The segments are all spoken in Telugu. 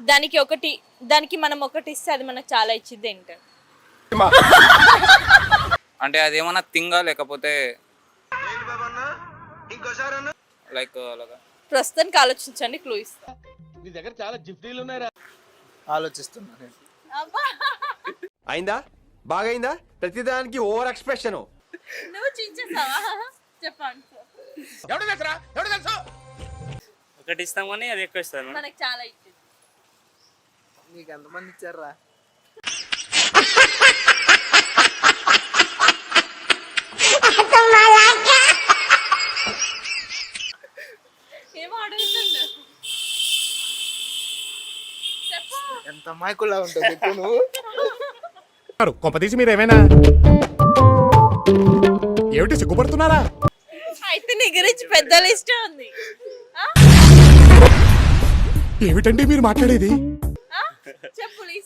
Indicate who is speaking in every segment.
Speaker 1: దానికి ఒకటి దానికి మనం ఒకటి ఇస్తే అది మనకు చాలా ఇచ్చింది ఏంటి?
Speaker 2: అంటే అది ఏమన్నా తింగా లేకపోతే లైక్ అలాగా?
Speaker 1: ప్రస్తుతానికి ఆలోచించండి క్లూ ఇస్తా.
Speaker 3: ఆలోచిస్తున్నా నేను.
Speaker 1: అబ్బా!
Speaker 4: అయిందా? బాగైందా? ప్రతిదానికి ఓవర్ ఎక్స్ప్రెషన్.
Speaker 1: నువ్వు చించేసావా? చెప్పండి
Speaker 5: ఒకటి ఇస్తాం కానీ అది ఎక్కువ
Speaker 1: మనకు చాలా ఇచ్చింది.
Speaker 3: నీకు ఎంతమంది ఇచ్చారా
Speaker 1: ఏమో అడుగుతుండు. చెప్పు.
Speaker 3: ఎంత అమాయకుల్లా ఉంటుంది ఎక్కువ నువ్వు.
Speaker 6: కొంపదీసి మీరేమైనా ఏమిటి సిగ్గుపడుతున్నారా?
Speaker 1: అయితే నీ గురించి పెద్ద లిస్ట్ ఉంది. ఆ?
Speaker 6: ఏమిటండి మీరు మాట్లాడేది?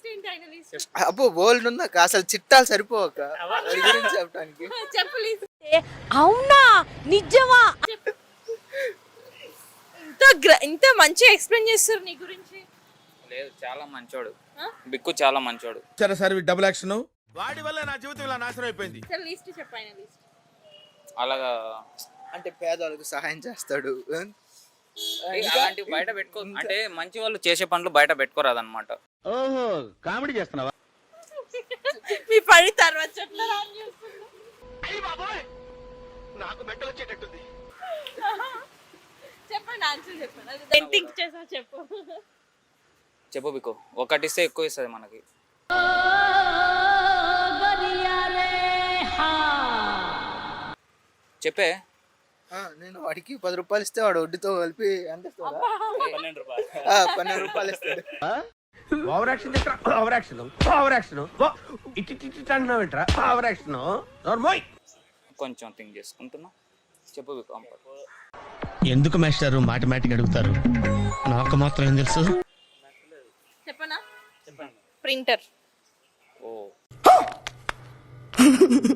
Speaker 1: లిస్ట్ ఏంటి ఆయన లిస్ట్?
Speaker 3: అబ్బో బోల్డ్ ఉందాక అసలు చిట్టాలు సరిపోక. గురించి చెప్పడానికి.
Speaker 1: చెప్పు లిస్ట్.
Speaker 7: అవునా? నిజమా?
Speaker 1: ఇంత గ్ర- ఇంత మంచిగా ఎక్స్ప్లెయిన్ చేస్తారు నీ గురించి.
Speaker 2: లేదు చాలా మంచోడు? బిక్కు చాలా మంచోడు.
Speaker 8: సరే సార్ డబుల్ యాక్షన్
Speaker 4: వాడి వల్ల నా జీవితం ఇలా నాశనం అయిపోయింది.
Speaker 1: సరే లిస్ట్ చెప్పు ఆయన లిస్ట్.
Speaker 2: అలాగా
Speaker 3: అంటే పేదవాళ్ళకు సహాయం చేస్తాడు
Speaker 2: ఏ, అలాంటివి బయట పెట్టుకో అంటే మంచి వాళ్ళు చేసే పనులు బయట పెట్టుకోరాదు అనమాట
Speaker 4: ఓహో కామెడీ చేస్తున్నావా?
Speaker 1: మీ పని తర్వాత.
Speaker 4: నాకు వచ్చేటట్టుంది.
Speaker 1: చెప్పండి ఆన్సర్ చెప్పండి. అది నేను థింక్ చేసా చెప్పు.
Speaker 2: చెప్పు ఒకటి ఇస్తే ఎక్కువ ఇస్తుంది మనకి. చెప్పే.
Speaker 3: నేను వాడికి పది రూపాయలు ఇస్తే వాడు వడ్డీతో కలిపి ఎంత ఇస్తాడా
Speaker 5: పన్నెండు రూపాయలు
Speaker 3: ఆ, పన్నెండు రూపాయలు ఇస్తాడు.
Speaker 4: Over action over action over action ఇటు ఇటు ఇటు అంటున్నావు ఏంట్రా? ఓవర్ యాక్షన్ నోర్మోయ్
Speaker 2: కొంచెం థింక్ చేసుకుంటున్నా. చెప్పు
Speaker 9: ఎందుకు మాస్టారు మాటమాటిక్ అడుగుతారు? నాకు మాత్రం ఏం తెలుసు?
Speaker 1: చెప్పనా? ప్రింటర్
Speaker 2: ఓ.